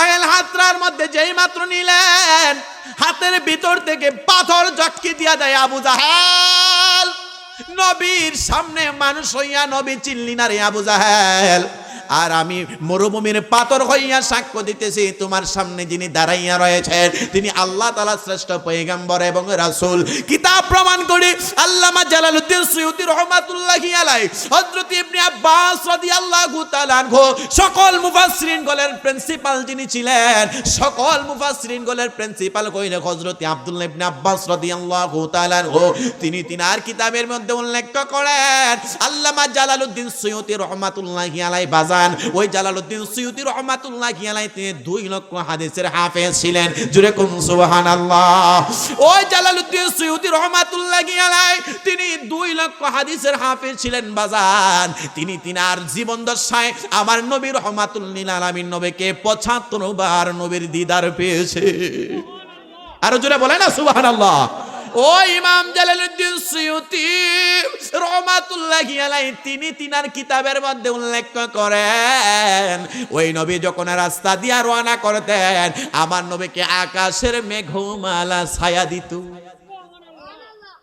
জাহেল হাতরার মধ্যে যেই মাত্র নিলেন, হাতের ভিতর থেকে পাথর জটকি দিয়া দেয় আবু জাহেল। নবীর সামনে মানুষ হইয়া নবী চিল্লি না রে আবু জাহেল। আর আমি মরুভূমির পাথর হইয়া সাক্ষ্য দিতেছি, তোমার সামনে যিনি দাঁড়াইয়া রয়েছেন, তিনি আল্লাহ তালা শ্রেষ্ঠ পৈগম্বর এবং রাসূল। কিতাব প্রমাণ করি আল্লামা জালালউদ্দিন সুয়ুতি রহমাতুল্লাহি আলাই হযরত ইবনে আব্বাস রাদিয়াল্লাহু তাআলা আনহু, সকল মুফাসসিরিন গলের প্রিন্সিপাল যিনি ছিলেন, সকল মুফাসসিরিন গলের প্রিন্সিপাল কইলে হযরত আব্দুল্লাহ ইবনে আব্বাস রাদিয়াল্লাহু তাআলা আনহু, তিনি তিনার কিতাবের মধ্যে উল্লেখ করেন, আল্লামা জালালউদ্দিন সুয়ুতি রহমাতুল্লাহি আলাই বাজান ওই জালালউদ্দিন সুয়ুতি রহমাতুল্লাহি আলাই তিনি দুই লক্ষ হাদিসের হাফেজ ছিলেন। জুরে কোন সুবহানাল্লাহ। ওই জালালউদ্দিন সুয়ুতি রহমাতুল্লাহি আলাই তিনি দুই লক্ষ হাদিসের হাফেজ ছিলেন বাজান। তিনি তিনার জীবন দশায় আমার নবী রহমাতুল্লিল আলামিন নবীকে পঁচাত্তর বার নবীর দিদার পেয়েছে। আরও জোরে বলে না, সুবহানাল্লাহ। ও ইমাম জালালউদ্দিন সুয়ুতি রহমাতুল্লাহি আলাইহি তিনি তিনার কিতাবের মধ্যে উল্লেখ করেন ওই নবী যখন রাস্তা দিয়া রওনা করতেন আমার নবীকে আকাশের মেঘমালা ছায়া দিত।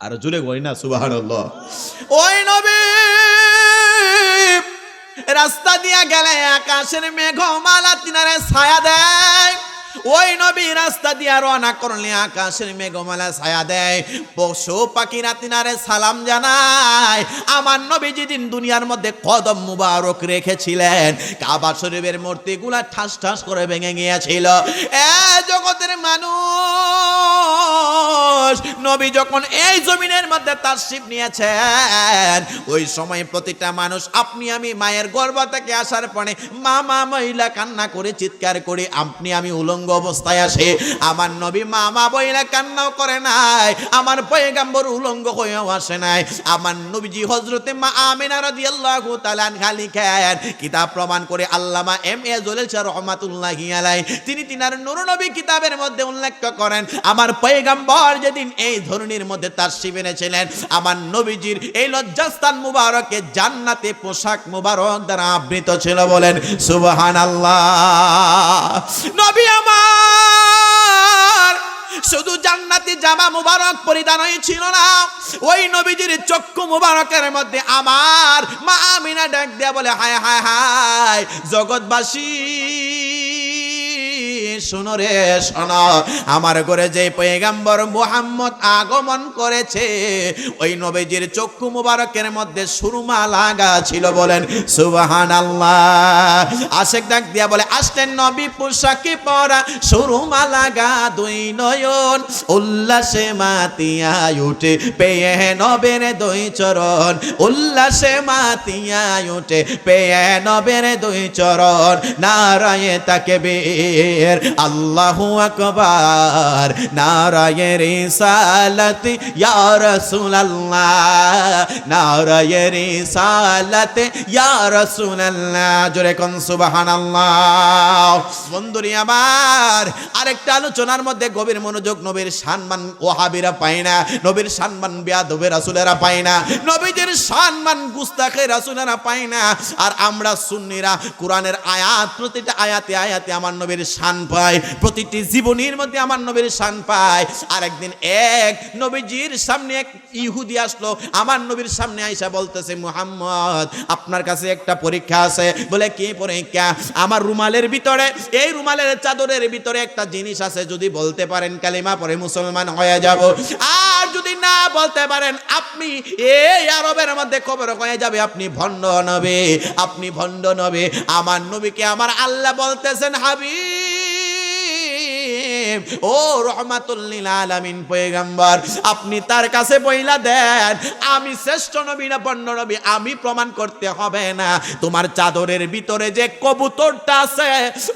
আর জুড়ে বই না সুবহানাল্লাহ। ওই নবী রাস্তা দিয়া গেলে আকাশের মেঘমালা তিনারে ছায়া দেয়। ওই নবী রাস্তা দিয়া রওনা করলে আকাশের মেঘমালা ছায়া দেয়। পশু পাখিরা তিনারে সালাম জানায়। আমার নবী যেদিন দুনিয়ার মধ্যে কদম মুবারক রেখেছিলেন, কাবা শরীফের মূর্তিগুলা ঠাস ঠাস করে ভেঙে গিয়েছিল। এ জগতের মানুষ, নবী যখন এই জমিনের মধ্যে তার শিব নিয়েছেন, ওই সময় প্রতিটা মানুষ, আপনি আমি মায়ের গর্ভ থেকে আসার পরে, মা মা মহিলা কান্না করে চিৎকার করে, আপনি আমি উলঙ্গ অবস্থায় আসে। আমার নবী মা মা বইলা কান্নাও করে নাই, আমার পয়গাম্বর উলঙ্গ হয়েও আসে নাই। আমার নবীজি হজরতে মা আমিনা রাদিয়াল্লাহু তাআলা আনহা লিখেন, কিতাব প্রমাণ করে আল্লামা এম এ জলিল শাহ রহমাতুল্লাহি আলাই তিনি তিনার নূর নবী কিতাবের মধ্যে উল্লেখ করেন, আমার পয়গাম্বর যেদিন এই ধরনের মধ্যে তার শিবেনেছিলেন আমার নবীজির এই লজ্জাস্থান মুবারকে জান্নাতে পোশাক মুবারক দ্বারা আবৃত ছিল বলেন, সুবহানাল্লাহ। নবী আমার শুধু জান্নাতি জামা মুবারক পরিধানই ছিল না। ওই নবীজির চক্ষু মুবারকের মধ্যে আমার মা আমিনা ডাক দেয়া বলে, হায় হায় হায়, জগৎবাসী শোনো রে, শোনো। আমার ঘরে যে পয়গাম্বর মুহাম্মদ আগমন করেছে, ওই নবীজির চক্ষু মুবারকের মধ্যে সুরমা লাগা ছিল বলেন সুবাহান আল্লাহ আশেক ডাক দিয়া বলে, আসলেন নবী পোশাকে পরা সুরমা লাগা দুই নয়ন, উল্লাসে মাতিয়া উঠে পেয়ে নবের দুই চরণ, উল্লাসে মাতিয়া উঠে পেয়ে নবের দুই চরণ, নারায়ে তাকে বের আল্লাহু আকবার নারায়ে রিসালাত, ইয়া রাসূলুল্লাহ নারায়ে ইয়া রাসূলুল্লাহ। জোরে কোন সুবহানাল্লাহ। বন্ধুরি আমার, আরেকটা আলোচনার মধ্যে গভীর মনোযোগ নবীর সম্মান ওহাবিরা পায় না, নবীর সম্মান বিয়াদবের রাসূলেরা পায় না, নবীদের সম্মান গুস্তাখে রাসূলেরা পায় না। আর আমরা সুন্নিরা, কোরআনের আয়াত, প্রতিটা আয়াতে আয়াতে আমার নবীর শান পায় প্রতিটি জীবনীর মধ্যে আমার নবীর শান পায়। আর একদিন এক নবীজির সামনে এক ইহুদি আসলো, আমার নবীর সামনে আইসা বলতেছে, মুহাম্মদ, আপনার কাছে একটা পরীক্ষা আছে। বলে, কি পরীক্ষা? আমার রুমালের ভিতরে, এই রুমালের চাদরের ভিতরে একটা জিনিস আছে, যদি বলতে পারেন কালিমা পরে মুসলমান হয়ে যাব। আর যদি না বলতে পারেন, আপনি এই আরবের মধ্যে খবর হয়ে যাবে, আপনি ভণ্ড নবে, আপনি ভণ্ড নবে। আমার নবীকে আমার আল্লাহ বলতেছেন, হাবিব ও রহমাতুল্লিল আলামিন পয়গাম্বর আপনি তার কাছে বইলা দেন আমি শ্রেষ্ঠ নবী না বন্য নবী আমি প্রমাণ করতে হবে না। তোমার চাদরের ভিতরে যে কবুতরটা আছে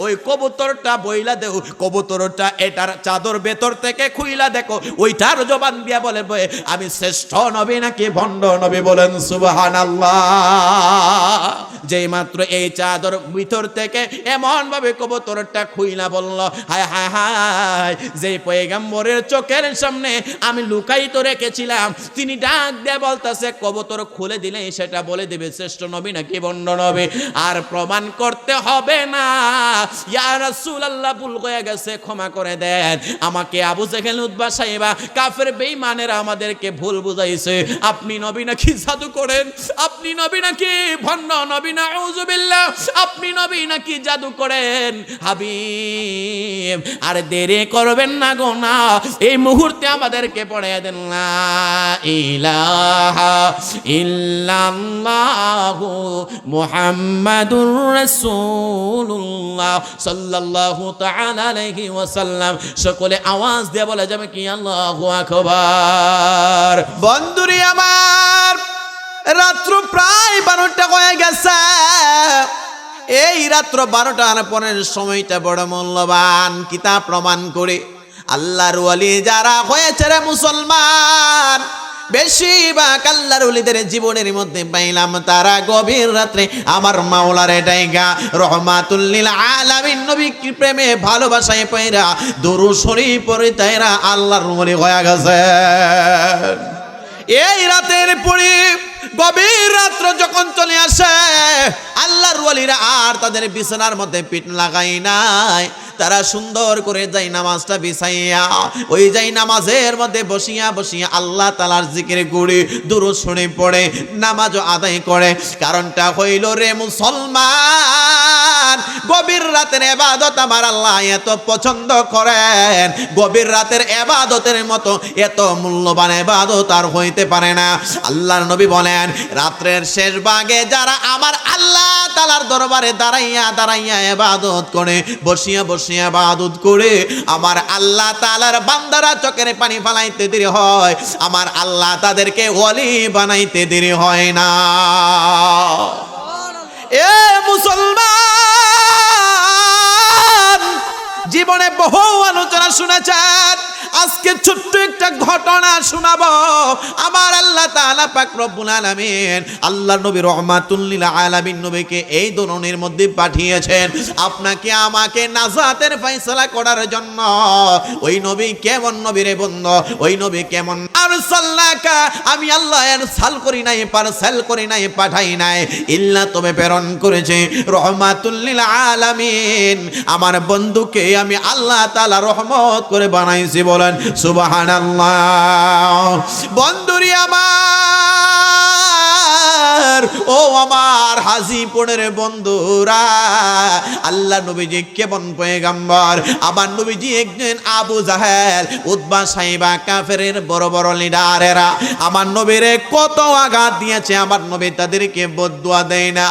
ওই কবুতরটা বইলা দেও কবুতরটা এটার চাদর ভেতর থেকে খুইলা দেখো ওইটার জবান দিয়া বলে বয়ে, আমি শ্রেষ্ঠ নবী নাকি ভণ্ড নবী বলেন সুবহানাল্লাহ। যেই মাত্র এই চাদর ভিতর থেকে এমন ভাবে কবুতরটা খুইলা বলল হায় হায় হায় নাই যে পয়গাম্বরের চোখের সামনে আমি লুকায়িত রেখেছিলাম, তিনি ডাক দিয়ে বলতেছে, কবতর খুলে দিলে সেটা বলে দেবে, শ্রেষ্ঠ নবী নাকি বন্ড নবী? আর প্রমাণ করতে হবে না। ইয়া রাসূলুল্লাহ, ভুল হয়ে গেছে, ক্ষমা করে দেন। আমাকে আবু জেহেল উদ্বা সাহেবা, কাফের বেঈমানেরা আমাদেরকে ভুল বুঝাইছে। আপনি নবী নাকি জাদু করেন? আপনি নবী নাকি ভণ্ড নবী না আপনি নবী নাকি জাদু করেন? হাবিব, আর দেরি করবেন না গো না এই মুহূর্তে আমাদেরকে পড়ে দেন না ইলাহা ইল্লাল্লাহু মুহাম্মাদুর রাসূলুল্লাহ সাল্লাল্লাহু তাআলা আলাইহি ওয়াসাল্লাম। সকলে আওয়াজ দিয়ে বলে যাবে কি, আল্লাহু আকবার। বন্ধুরি আমার, রাত্র প্রায় বারোটা হয়ে গেছে। এই রাত্র বারোটার পরের সময়টা বড় মূল্যবান কিতাব প্রমাণ করে আল্লাহর যারা হয়েছে রে মুসলমান, বেশিরভাগ আল্লাহর জীবনের মধ্যে পাইলাম তারা গভীর রাত্রে। আমার মাওলার ডাইগা রহমাতুল্লিল আলামিন নবী প্রেমে ভালোবাসায় পাইরা দরু শরীফ পরে তাইরা আল্লাহর ওলি হয়ে গেছে এই রাতের পরে গভীর রাত্র যখন চলে আসে আল্লাহর ওয়ালিরা আর তাদের বিছানার মধ্যে পিঠ লাগাই নাই। তারা সুন্দর করে যাই নামাজটা বিছাইয়া, ওই যাই নামাজের মধ্যে বসিয়া বসিয়া আল্লাহ তালার জিকির গুড়ি দূর শুনে পড়ে, নামাজও আদায় করে। কারণটা হইল রে মুসলমান, গভীর রাতের এবাদত আমার আল্লাহ এত পছন্দ করেন। গভীর রাতের এবাদতের মতো এত মূল্যবান এবাদত আর হইতে পারে না। আল্লাহর নবী বলেন, রাত্রের শেষ ভাগে যারা আমার আল্লাহ তালার দরবারে দাঁড়াইয়া দাঁড়াইয়া এবাদত করে, বসিয়া বসিয়া এবাদত করে আমার আল্লাহ তালার বান্দারা চোখের পানি ফালাইতে দেরি হয়, আমার আল্লাহ তাদেরকে ওলি বানাইতে দেরি হয় না। এ মুসলমান! জীবনে বহু আলোচনা শুনেছেন। আজকে ছোট্ট একটা ঘটনা শোনাবো। আমার আল্লাহ তাআলা পাক রব্বুল আলামিন আল্লাহ নবী রহমাতুল লিল আলামিন নবীকে এই ধরনের মধ্যে পাঠিয়েছেন। আপনাকে আমাকে নাজাতের ফয়সালা করার জন্য। ওই নবী কেমন নবী রে বন্ধু? ওই নবী কেমন? আর সাল্লাকা আমি আল্লাহ এর সাল করি নাই, পারসাল করি নাই, পাঠাই নাই। ইল্লা তবে প্রেরণ করেছে। রহমাতুল লিল আলামিন, আমার বন্ধুকে আমি আল্লাহ তালা রহমত করে বানাইছি বলেন সুবাহান বন্ধুরি আমার ও আমার হাজিপুরের বন্ধুরা, আল্লাহ নবীজি কেমন পয়গাম্বর? আবার নবীজি একজন আবু জাহেল উদ্বা সাইবা কাফেরের বড় বড় লিডারেরা। আমার নবীরে কত আঘাত দিয়েছে, আমার নবী তাদেরকে বদুয়া দেয় না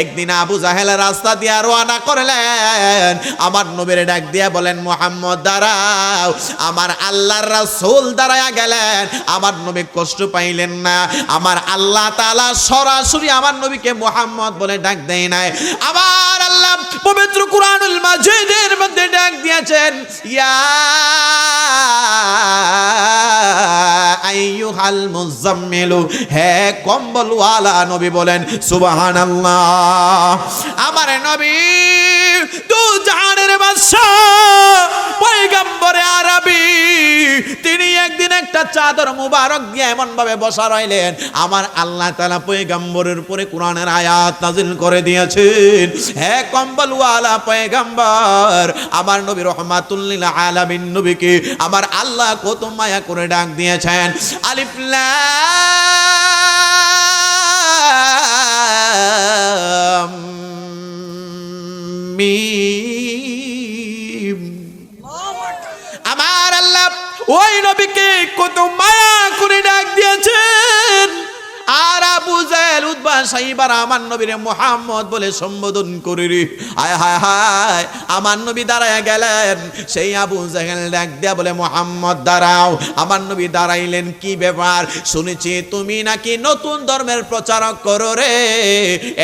একদিন আবু জাহেল রাস্তা দিয়ে রওনা করলেন, আমার নবীর ডাক দিয়া বলেন, মোহাম্মদ, দাঁড়াও। আমার আল্লাহর রাসূল দাঁড়ায়া গেলেন, আমার নবী কষ্ট পাইলেন না। আমার আল্লাহ তাআলা সরাসরি আমার নবীকে মোহাম্মদ বলে ডাক দেয় নাই। আবার আল্লাহ পবিত্র কুরআনুল মাজিদের মধ্যে ডাক দিয়েছেন, ইয়া আইয়ুহাল মুজাম্মিলু হে কম্বলওয়ালা নবী বলেন, সুবহানাল্লাহ। আমার নবী দু জাহানের বাদশাহ চাদর মুবারক দিয়ে এমন ভাবে বসা রইলেন। আমার আল্লাহ তাআলা পয়গম্বরের উপরে কোরআনের আয়াত নাজিল করে দিয়েছেন। হে কম্বলওয়ালা পয়গম্বর আমার নবী রহমাতুল্লিল আলামিন নবীকে আমার আল্লাহ কত মায়া করে ডাক দিয়েছেন। আলিফ লাম মিম। আমার আল্লাহ ওই নবীকে কত মায়া করে ডাক দিয়েছেন। আর আবু জাহেল উদ্বা সাইবার আমার নবীরে মোহাম্মদ বলে সম্বোধন করি রে। হায় হায় আমার নবী দাঁড়ায় গেলেন। সেই আবু জাহেল ডাক দেয়া বলে, মোহাম্মদ, দাঁড়াও। আমার নবী দাঁড়াইলেন কি ব্যাপার? শুনেছি তুমি নাকি নতুন ধর্মের প্রচারক করো রে।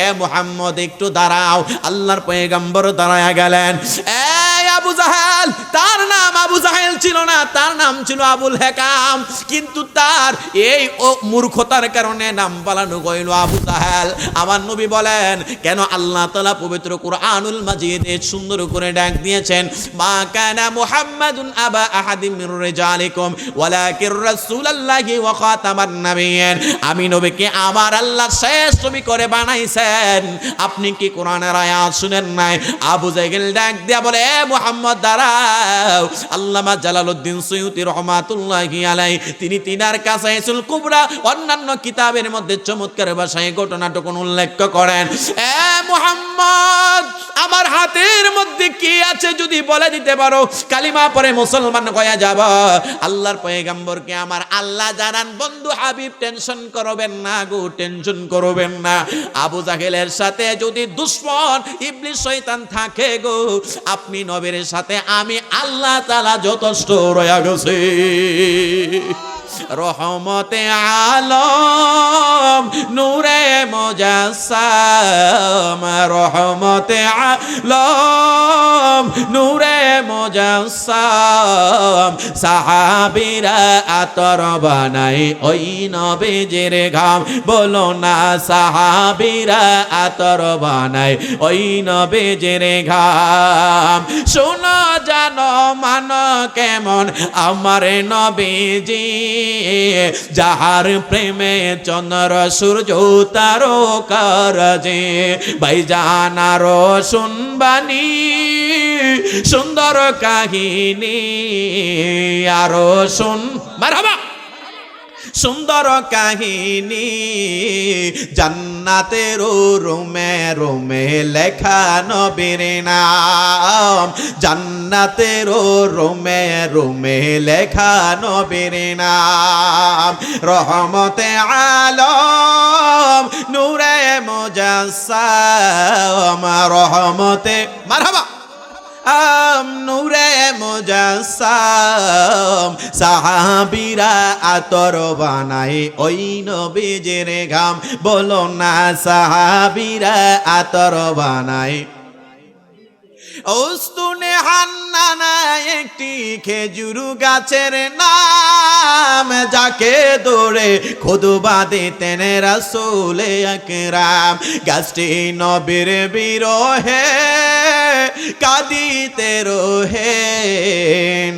এ মোহাম্মদ, একটু দাঁড়াও। আল্লাহর পয়গম্বর দাঁড়ায় গেলেন। এই আবু জাহেল। তার নাম আবু জাহেল ছিল না, তার নাম ছিল আবুল হেকাম। কিন্তু তার এই ও মূর্খতার কারণে নাম পালানো গইল আবু জাহেল। আমার নবী বলেন, কেন আল্লাহ তাআলা পবিত্র কুরআনুল মাজিদে সুন্দর করে ডাক দিয়েছেন, মা কানা মুহাম্মাদুন আবা আহাদিম রিজালিকুম, ওয়ালাকির রাসূলুল্লাহি ওয়া খাতামান নাবিয়্যিন। আমি নবীকে আমার আল্লাহ শেষ নবী করে বানাইছেন। আপনি কি কোরআনের আয়াত শুনেন নাই? আবু জাহেল ডাক দিয়া বলে, এ মুহাম্মদ, দাঁড়াও। আল্লামা জালালউদ্দিন সুয়ুতি রহমাতুল্লাহি আলাই তিনি তিনার কাসাইসুল কুবরা, অন্যান্য কিতাবের মধ্যে চমৎকার ভাষায় ঘটনাটুকুন উল্লেখ করেন। এ মুহাম্মদ, আমার হাতের মধ্যে কি আছে যদি বলে দিতে পারো? কালিমা পরে মুসলমান হয়ে যাব। আল্লাহর পয়গাম্বরকে আমার আল্লাহ জানান, বন্ধু হাবিব, টেনশন করবেন না গো, টেনশন করবেন না। আবু জাহেলের সাথে যদি দুশ্মন ইবলিশ শয়তান থাকে গো, আপনি নবীর সাথে আমি আল্লাহ তালা যথেষ্ট রয়া গেছে। রহমতে আলম, নূরে মোজাসাম, রহমতে আলম, নূরে মোজাসাম। সাহাবিরা আতর বানাই ওই নবীজির ঘাম। বলো না, সাহাবিরা আতর বানাই ওই নবীজির ঘাম। শোনো জানো, মান কেমন আমার নবীজি যাহার প্রেমে চন্দ্র সূর্য তারো কারজে ভাই জানার শুনবানি সুন্দর কাহিনী আরও শুন মারহাবা! সুন্দর কাহিনী। জান্নাতের রোমে রোমে লেখা নবীর নাম। জান্নাতের রোমে রোমে লেখা নবীর নাম। রহমতে আলম, নূরে মোজাসাম। রহমতে, মারহাবা। আম নূরে মুজাসসাম, সাহাবীরা আতর বানাই ওই নবীজের ঘাম, বলো না সাহাবীরা আতর বানাই ওস্তুনে হান্নানা একটি খেজুর গাছের নাম, যাকে দৌড়ে খুদবা দিতেন রাসূলে আকরাম। গাছটি নবীর বিরহে কাঁদিতে রোহে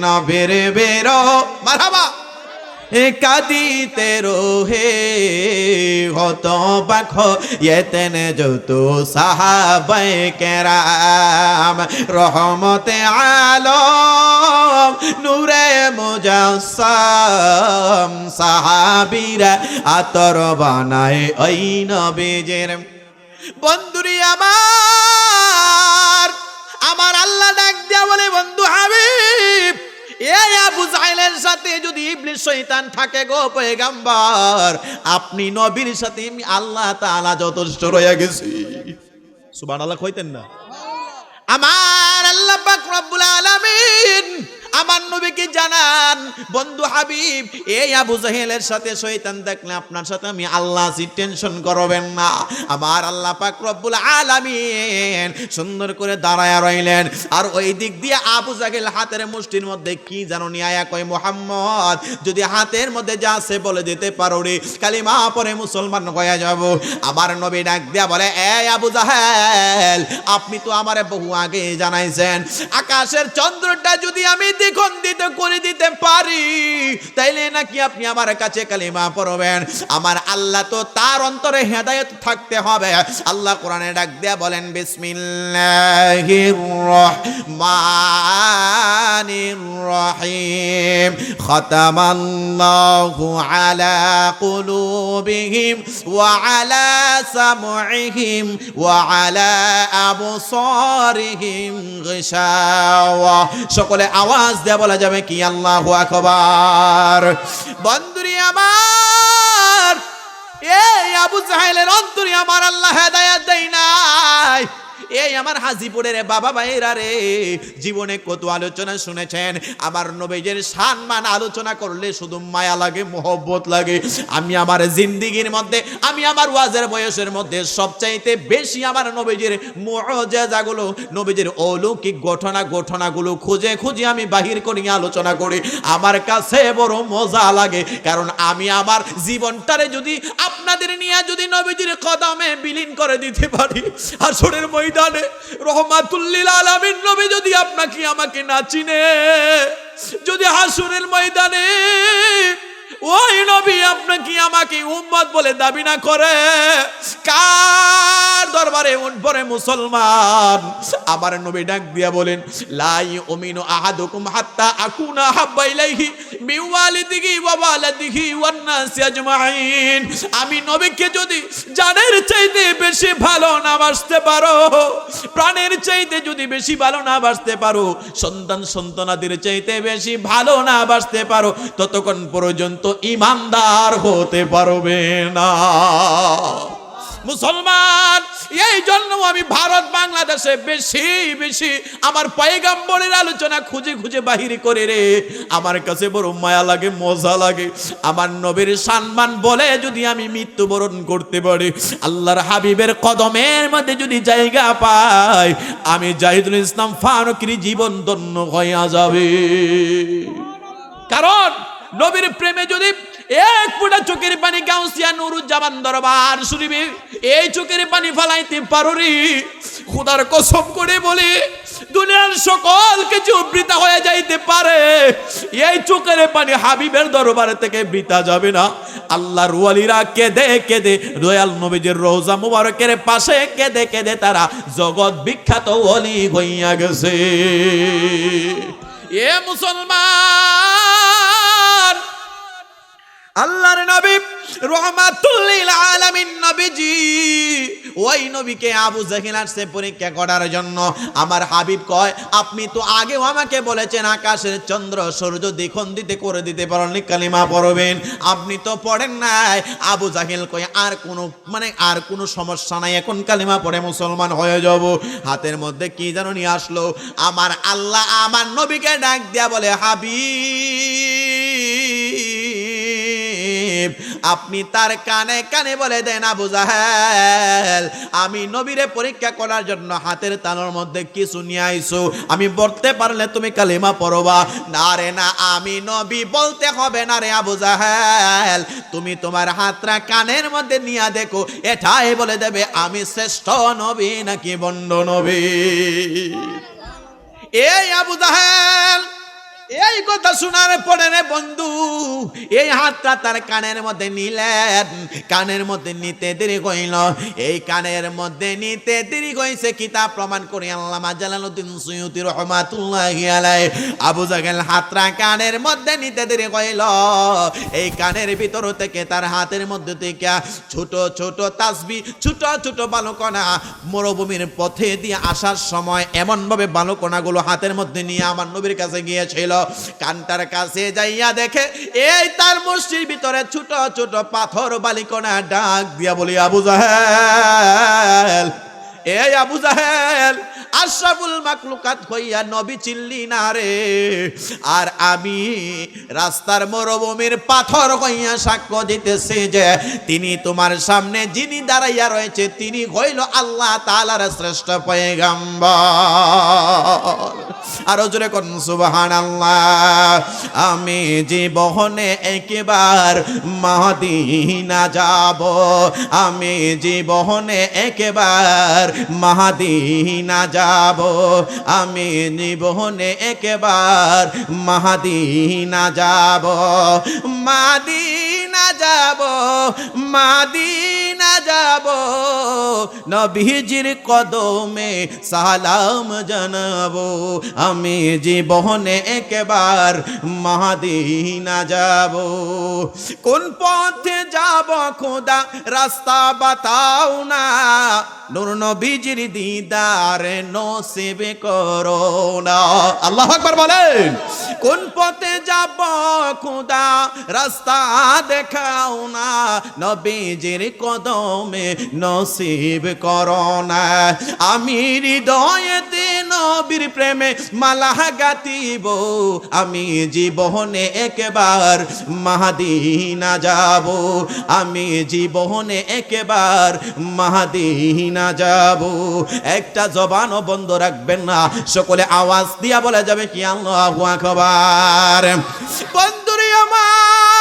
নবীর বেরো। মারহাবা। কাঁদিতে রোহে হত পাখ ইয়েতেন যত সাহাবাই কেরাম। রহমতে আলম নূরে মুজাসসাম সাহাবীরা আতর বানায় ওই নবীজের। বন্ধুরি আমার আমার আল্লাহ ডাক দিয়া বলে বন্ধু হাবিব এই আবু জাহেলের সাথে যদি ইবলিস শয়তান থাকে গো পয়গাম্বর আপনি নবীর সাথে আল্লাহ তাআলা যথেষ্ট রয়ে গেছি। সুবহানাল্লাহ কইতেন না। আমার আল্লাহ পাক রব্বুল আলামিন আমার নবীকে জানান, বন্ধু হাবিব, এই আবু জাহেলের সাথে শয়তান দেখলে আপনার সাথে আমি আল্লাহ আছি টেনশন করবেন না। আমার আল্লাহ পাক রব্বুল আলামিন সুন্দর করে দাঁড়ায় রইলেন। আর ওই দিক দিয়ে আবু জাহেল হাতের মুষ্টির মধ্যে কি জানো নিয়া কয়, মোহাম্মদ, যদি হাতের মধ্যে যা আছে বলে দিতে পারো রে কালিমা পরে মুসলমান হয়ে যাব। আমার নবী ডাক দিয়া বলে এ আবু জাহেল, আপনি তো আমারে বহু আগে জানাইছেন। আকাশের চন্দ্রটা যদি আমি দ্বিখণ্ডিত করে দিতে পারি। তাইলে নাকি আপনি আমার কাছে কালিমা পড়বেন? আমার আল্লাহ তো তার অন্তরে হেদায়েত থাকতে হবে। আল্লাহ কোরআনে ডাক দিয়া বলেন সকলে আওয়াজ দিয়ে বলা যাবে কি? আল্লাহ আকবার। বন্ধুরি আমার, এই আবু জাহেলের অন্তরে আমার আল্লাহ হেদায়াত দেয় নাই। এই আমার হাজিপুরের বাবা ভাইরা রে, জীবনে কত আলোচনা শুনেছেন। আমার নবীজের সম্মান আলোচনা করলে শুধু মায়া লাগে, মোহব্বত লাগে। আমি আমার জিন্দিগির মধ্যে, আমি আমার ওয়াজের বয়সের মধ্যে সবচাইতে বেশি আমার নবীজের মুআজাগুলো নবীজের অলৌকিক ঘটনা ঘটনাগুলো খুঁজে খুঁজে আমি বাহির করি, আলোচনা করি। আমার কাছে বড় মজা লাগে, কারণ আমি আমার জীবনটারে যদি আপনাদের নিয়ে যদি নবীজির কদমে বিলীন করে দিতে পারি আসরের ময়দানে রহমাতুল্লিল আলামিন নবী যদি আপনাকে আমাকে না চিনে যদি হাসুরের ময়দানে ওই নবী আপনাকে আমাকে উম্মত বলে দাবি না করে? কার দরবারে উঠবরে মুসলমান? আমার নবী ডাক দিয়া বলেন লাই উমিনু আহাদুকুম হাত্তা আকুনা হাব্বা ইলাইহি মিওয়ালিদিহি ওয়া ওয়ালাদিহি ওয়ান নাসি আজমাইন। আমি নবীকে যদি জানের চাইতে বেশি ভালো না বাসতে পারো, প্রাণের চাইতে যদি বেশি ভালো না বাসতে পারো, সন্তান সন্তানাদের চাইতে বেশি ভালো না বাসতে পারো, ততক্ষণ পর্যন্ত ইমানদার হতে পারবে না। মুসলমান, এই জন্য আমি ভারত বাংলাদেশে বেশি বেশি আমার পয়গাম্বরের আলোচনা খুঁজে খুঁজে বাহির করে রে। আমার কাছে বড় মায়া লাগে, মজা লাগে। আমার নবীর সম্মান বলে যদি আমি মৃত্যুবরণ করতে পারি, আল্লাহর হাবিবের কদমের মধ্যে যদি জায়গা পাই, আমি জাহিদুল ইসলাম ফারুকির জীবন ধন্য হইয়া যাবে। কারণ নবীর প্রেমে যদি এক ফোঁটা চোখের পানি গাউসিয়া নুরুজ্জামান দরবার শুনিবে, এই চোখের পানি ফালাইতে পারোরি। খুদার কসম করে বলি, দুনিয়ার সকল কিছু বৃতা হয়ে যাইতে পারে। এই চোখের পানি হাবিবের দরবার থেকে বৃতা যাবে না। আল্লাহর ওয়ালিরা কেঁদে কেঁদে, দয়াল নবীজের রোজা মুবারকের পাশে কেঁদে কেঁদে তারা জগৎ বিখ্যাত ওলি হইয়া গেছে। এ মুসলমান আল্লাহর নবী রহমাতুল্লিল আলামিন নবীজি। ওই নবীকে আবু জাহিল আসছে পরীক্ষা করার জন্য। আমার হাবিব কয়, আপনি তো আগেও আমাকে বলেছেন আকাশের চন্দ্র সূর্য দ্বিখণ্ডিতে করে দিতে পারেননি কালিমা পড়বেন। আপনি তো পড়েন নাই। আবু জাহিল কয়, আর কোনো মানে আর কোনো সমস্যা নাই, এখন কালিমা পড়ে মুসলমান হয়ে যাব। হাতের মধ্যে কি যেন নিয়ে আসলো। আমার আল্লাহ আমার নবীকে ডাক দিয়া বলে, হাবিব আপনি তার কানে কানে বলে দেন, আবু জাহেল, আমি নবীরে পরীক্ষা করার জন্য হাতের তানোর মধ্যে কিছু নিয়ে আইসো। আমি বলতে পারলে তুমি কালিমা পড়বা। না রে, না, আমি নবী বলতে হবে না রে আবু জাহেল। তুমি তোমার হাতটা কানের মধ্যে নিয়ে দেখো, এটাই বলে দেবে, আমি শ্রেষ্ঠ নবী নাকি বন্ড নবী? এই আবু জাহেল এই কথা শোনার পরে রে বন্ধু, এই হাতটা তার কানের মধ্যে নিলেন। কানের মধ্যে নিতে দেরি কইল এই কানের মধ্যে নিতে দেরি কইছে কিতাব প্রমাণ করে আল্লামা জালালউদ্দিন সুয়ুতি রহমাতুল্লাহি আলাই আবু জাহেল হাতটা কানের মধ্যে নিতে দেরি কইল এই কানের ভিতর থেকে তার হাতের মধ্যে থেকে ছোট ছোট তাসবি, ছোট ছোট বালকণা মরুভূমির পথে দিয়ে আসার সময় এমন ভাবে বালকণাগুলো হাতের মধ্যে নিয়ে আমার নবীর কাছে গিয়েছিল। কানটার কাছে যাইয়া দেখে, এই তার মসজিদ ভিতরে ছোট ছোট পাথর বালিকোনা ডাক দিয়া বলি আবু জাহেল, এই আবু জাহেল আশরাফুল মাকলুকাত হইয়া নবী চিল্লি না রে। আর আমি রাস্তার মরুভূমির পাথর হইয়া সাক্ষ্য দিতেছি যে, তিনি তোমার সামনে যিনি দাঁড়াইয়া রয়েছে, তিনি হইল আল্লাহ তাআলার শ্রেষ্ঠ পয়গাম্বর। আরও জোরে কোন সুবহান আল্লাহ আমি জীবনে একবার মাদিনা যাব। আমি জীবনে একবার মাহাদিনা যাব। আমি জীবনে একবার মাহাদিনা যাব মাদিনা যাব মাদিনা যাব। নবীজির কদমে সালাম জানাব, আমি জীবনে একবার মাদিনা যাব। কোন পথে যাব খোদা, রাস্তা বাতাও না। নূর নবীজির দিদার নসিব করো না। আল্লাহ আকবার বলেন, কোন পথে যাব খোদা, রাস্তা দেখাও না, নবীজির কদমে নসিব নসিব করোনা আমি হৃদয়েতে নবীর প্রেমে মালা গাতিব আমি জীবনে একবার মাহাদিনা যাব। আমি জীবনে একবার মাহাদিনা যাব। একটা জবানও বন্ধ রাখবেন না, সকলে আওয়াজ দিয়া বলে যাবে কি আল্লাহ আকবার। বন্ধুরে আমার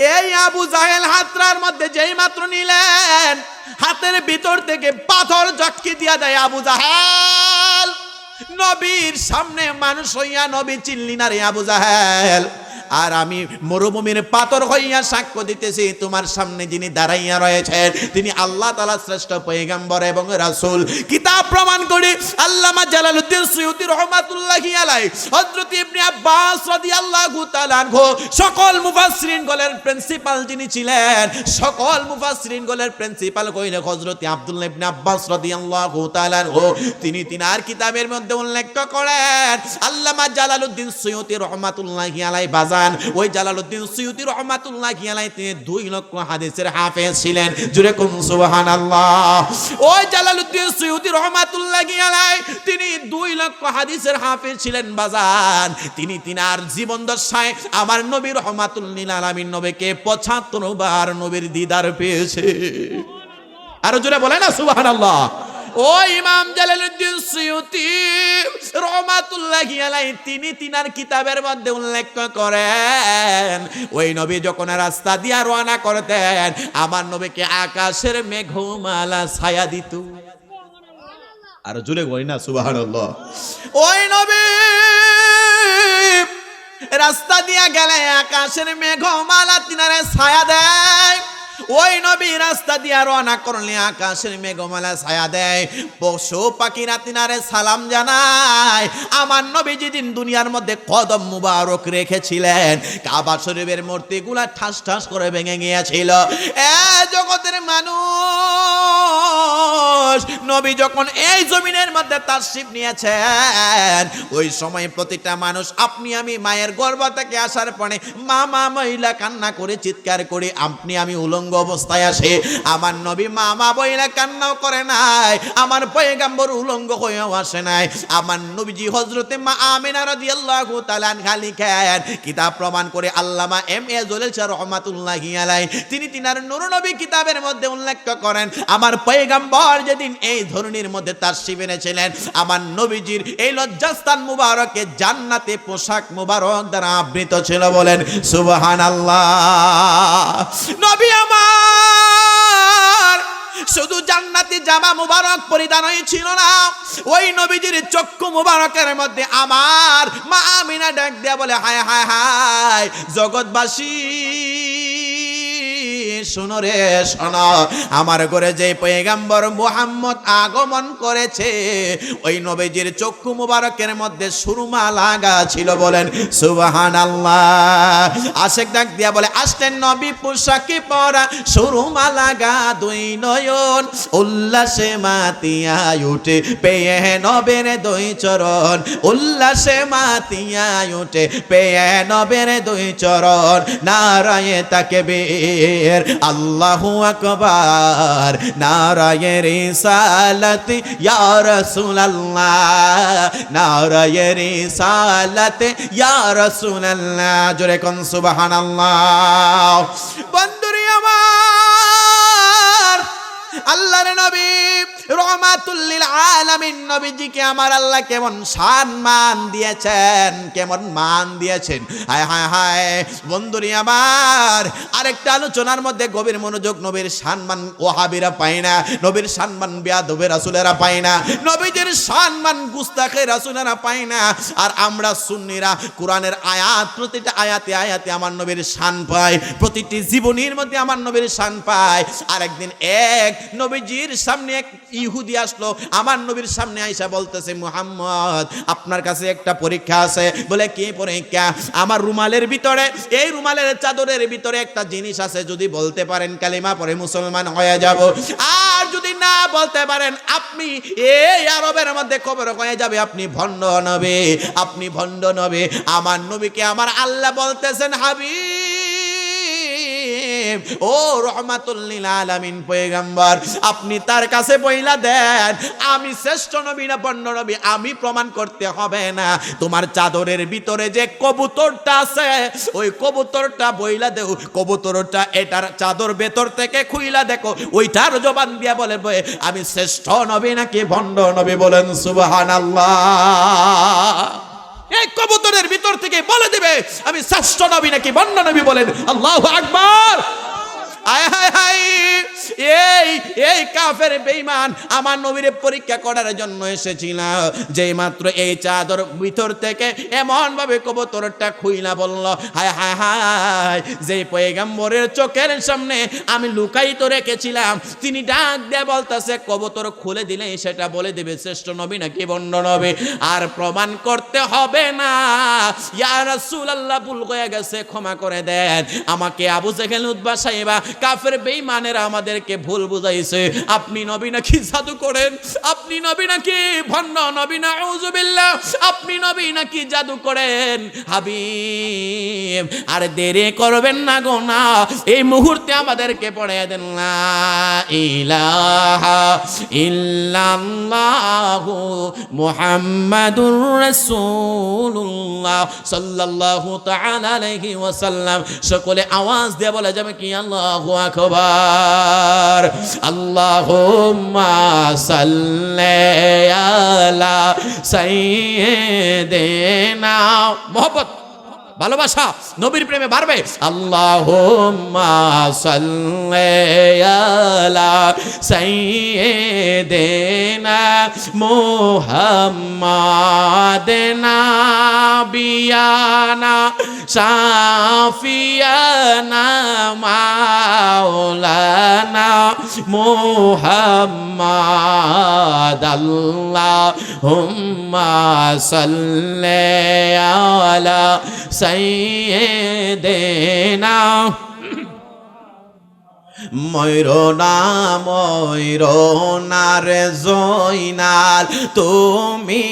এই আবু জাহেল হাতরার মধ্যে যেই মাত্র নিলেন, হাতের ভিতর থেকে পাথর জটকি দিয়া দেয় আবু জাহেল। নবীর সামনে মানুষ হইয়া নবী চিনলি না রে আবু জাহেল। আর আমি মরুভূমির পাথর হইয়া সাক্ষ্য দিতেছি, তোমার সামনে যিনি দাঁড়াইয়া রয়েছেন, তিনি আল্লাহ তালা শ্রেষ্ঠ পৈগম্বর এবং রাসূল। কিতাব প্রমাণ করি আল্লামা জালালউদ্দিন সুয়ুতি রহমাতুল্লাহি আলাই হযরত ইবনে আব্বাস সকল গলের প্রিন্সিপাল যিনি ছিলেন, সকল মুফাসসিরিন গলের প্রিন্সিপাল কইলে, হযরত আব্দুল্লাহ ইবনে আব্বাস তিনি তিনার কিতাবের মধ্যে উল্লেখ করেন, আল্লামা জালালউদ্দিন সুয়ুতি রহমাতুল্লাহি আলাই বাজান ওই জালালউদ্দিন সুয়ুতি রহমাতুল্লাহি তিনি দুই লক্ষ হাদিসের হাফেজ ছিলেন। জুরে কোন সুবহানাল্লাহ। ওই জালালউদ্দিন সুয়ুতি রহমাতুল্লাহি আলাই তিনি দুই লক্ষ হাদিসের হাফেজ ছিলেন বাজান। তিনি তিনার জীবন দশায় আমার নবী রহমাতুল্লিল আলামিন নবীকে পঁচাত্তর বার নবীর দিদার পেয়েছে। আরও জোরে বলে না, সুবহানাল্লাহ। ও ইমাম জালালউদ্দিন সুয়ুতি রহমাতুল্লাহি আলাইহি তিনি তিনার কিতাবের মধ্যে উল্লেখ করেন ওই নবী যখন রাস্তা দিয়া রওনা করতেন আমার নবীকে আকাশের মেঘমালা ছায়া দিত। আর জুড়ে বলি না সুবহানাল্লাহ। ওই নবী রাস্তা দিয়া গেলে আকাশের মেঘমালা তিনারে ছায়া দেয়। ওই নবী রাস্তা দিয়া রওনা করলে আকাশের মেঘমালা ছায়া দেয়। পশু পাখিরা তিনারে সালাম জানায়। আমার নবী যেদিন দুনিয়ার মধ্যে কদম মুবারক রেখেছিলেন, কাবা শরীফের মূর্তিগুলা ঠাস ঠাস করে ভেঙে গিয়েছিল। এ জগতের মানুষ। নবী যখন এই জমিনের মধ্যে তার শিব নিয়েছেন, ওই সময় প্রতিটা মানুষ, আপনি আমি মায়ের গর্ভ থেকে আসার পরে মা মা মহিলা কান্না করে চিৎকার করে, আপনি আমি উলঙ্গ অবস্থায় আসে। আমার নবী মা মা বইলা কান্নাও করে নাই, আমার পয়গাম্বর উলঙ্গ হয়েও আসে নাই। আমার নবীজি হজরতে মা আমিনা রাদিয়াল্লাহু তাআলা আনহা লিখেন, কিতাব প্রমাণ করে আল্লামা এম এ জলিল শাহ রহমাতুল্লাহি তিনি তিনার নুর নবী কিতাবের মধ্যে উল্লেখ করেন, আমার পয়গাম্বর যেদিন এই ধরনের মধ্যে তার শিবেনেছিলেন আমার নবীজির এই লজ্জাস্থান মুবারকে জান্নাতে পোশাক মুবারক দ্বারা আবৃত ছিল বলেন, সুবহানাল্লাহ। নবী আমার, শুধু জান্নাতি জামা মুবারক পরিধানই ছিল না, ওই নবীজির চক্ষু মুবারকের মধ্যে আমার মা আমিনা ডাক দেয়া বলে, হায় হায় হায়, জগৎবাসী। শোনো রে, শোনো। আমার ঘরে যে পয়গাম্বর মুহাম্মদ আগমন করেছে, ওই নবীজির চক্ষু মুবারকের মধ্যে সুরমা লাগা ছিল বলেন সুবাহান আল্লাহ আশেক ডাক দিয়া বলে আসলেন নবী পোশাকি পরা সুরমা লাগা দুই নয়ন, উল্লাসে মাতিয়া উঠে পেয়ে নবের দুই চরণ, উল্লাসে মাতিয়া উঠে পেয়ে নবের দুই চরণ, নারায়ে তাকে বের আল্লাহু আকবার নারায়ণ রিসালাত ইয়ার সুনাল্লাহ নারায়ণ রিসালাত ইয়ার সুনাল্লাহ জোরে কন সুবাহান আল্লাহ বন্ধুরি আমার, আল্লাহর নবী রহমাতুল্লিল আলামিন নবীজিকে আমার আল্লাহ কেমন সম্মান দিয়েছেন, কেমন মান দিয়েছেন। হায় হায় হায়, বন্ধুরি আমার, আরেকটা আলোচনার মধ্যে গভীর মনোযোগ নবীর সম্মান ওহাবিরা পায় না, নবীর সম্মান বিয়াদবে রাসুলেরা পায় না, নবীজির সম্মান গুস্তাখে রাসুলেরা পায় না। আর আমরা সুন্নিরা কোরআনের আয়াত, প্রতিটা আয়াতে আয়াতে আমার নবীর শান পায় প্রতিটি জীবনীর মধ্যে আমার নবীর শান পায় আর একদিন এক নবীজির সামনে এক ইহুদি আসলো, আমার নবীর সামনে আইসা বলতেছে, মুহাম্মদ, আপনার কাছে একটা পরীক্ষা আছে। বলে, কি পরীক্ষা? আমার রুমালের ভিতরে, এই রুমালের চাদরের ভিতরে একটা জিনিস আছে, যদি বলতে পারেন কালিমা পরে মুসলমান হয়ে যাব। আর যদি না বলতে পারেন, আপনি এই আরবের মধ্যে খবর হয়ে যাবে, আপনি ভণ্ড নবে, আপনি ভণ্ড নবে। আমার নবীকে আমার আল্লাহ বলতেছেন, হাবিব ও রহমাতুল্লিল আলামিন পয়গাম্বর, আপনি তার কাছে বইলা দেন, আমি শ্রেষ্ঠ নবী না পণ্য নবী, আমি প্রমাণ করতে হবে না। তোমার চাদরের ভিতরে যে কবুতরটা আছে, ওই কবুতরটা বইলা দেও, কবুতরটা এটার চাদর ভেতর থেকে খুইলা দেখো, ওইটার জবান দিয়া বলে আমি শ্রেষ্ঠ নবী নাকি ভণ্ড নবী বলেন, সুবহানাল্লাহ। এই কবুতরের ভিতর থেকে বলে দিবে আমি শ্রেষ্ঠ নবী নাকি বন্য নবী বলেন? আল্লাহ আকবার! আয় হায় হায়। এই এই কাফের বেঈমান আমার নবীরে পরীক্ষা করার জন্য এসেছিল। যেই মাত্র এই চাদর ভিতর থেকে এমন ভাবে কবুতরটা খুইলা বলল, হায় হায় হায় যে পয়গাম্বরের চোখের সামনে আমি লুকায়িত রেখেছিলাম, তিনি ডাক দিয়ে বলতেছে, কবুতর খুলে দিলে সেটা বলে দেবে, শ্রেষ্ঠ নবী নাকি বন্য নবী? আর প্রমাণ করতে হবে না। ইয়া রাসূলুল্লাহ, ভুল হয়ে গেছে, ক্ষমা করে দেন। আমাকে আবু জেহেল উদ্বা কাফের বেঈমানেরা আমাদেরকে ভুল বুঝাইছে। আপনি নবী নাকি জাদু করেন? আপনি নবী নাকি ভণ্ড নবী না উজুবিল্লাহ আপনি নবী নাকি জাদু করেন? হাবিব, আর দেরি করবেন না গো না। এই মুহূর্তে আমাদেরকে পড়ে দেন না ইলাহা ইল্লাল্লাহু মুহাম্মাদুর রাসূলুল্লাহ সাল্লাল্লাহু তাআলা আলাইহি ওয়াসাল্লাম। সকলে আওয়াজ দিয়ে বলে যাবে কি, আল্লাহু আকবার। আল্লাহুম্মা সাল্লি আলা সাইয়্যিদিনা। মোহব্বত। ভালোবাসা নবীর প্রেমে বাড়বে। আল্লাহুম্মা সাল্লি আলা সাইয়্যিদিনা মুহাম্মাদিনা বিয়ানা শাফিয়ানা মাওলানা মুহাম্মাদ আল্লাহুম্মা সাল্লি আলা সাইয়্যিদিনা ময়ূরনা ময়ূরনা রে জয়নাল তুমি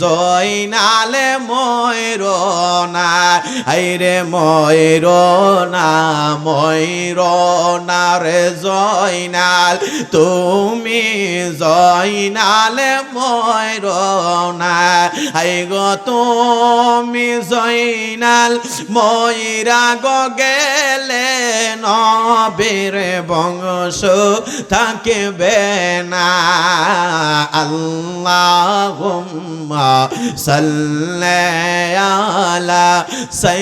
জয়নালে ময়ূরনা আইরে ময়ূরনা ময়ূরনা রে জয়নাল। তুমি জয়নালে ময়ূরনা আই গো তুমি জয়নাল, ময়রা গো গেলে নবীর বংশ থাকবে না। আল্লাহুম্মা সাল্লি আলা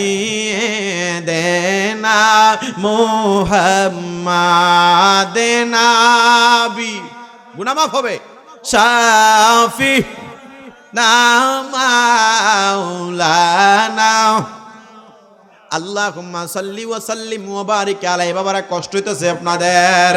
সাইয়্যিদিনা মুহাম্মাদিন নাবি গুনাহ মাফ হবে মাওলানা আল্লাহ সাল্লি ওয়া সাল্লিম ওয়া বারিক আলাইহি বাবারা কষ্ট হইতেছে আপনাদের।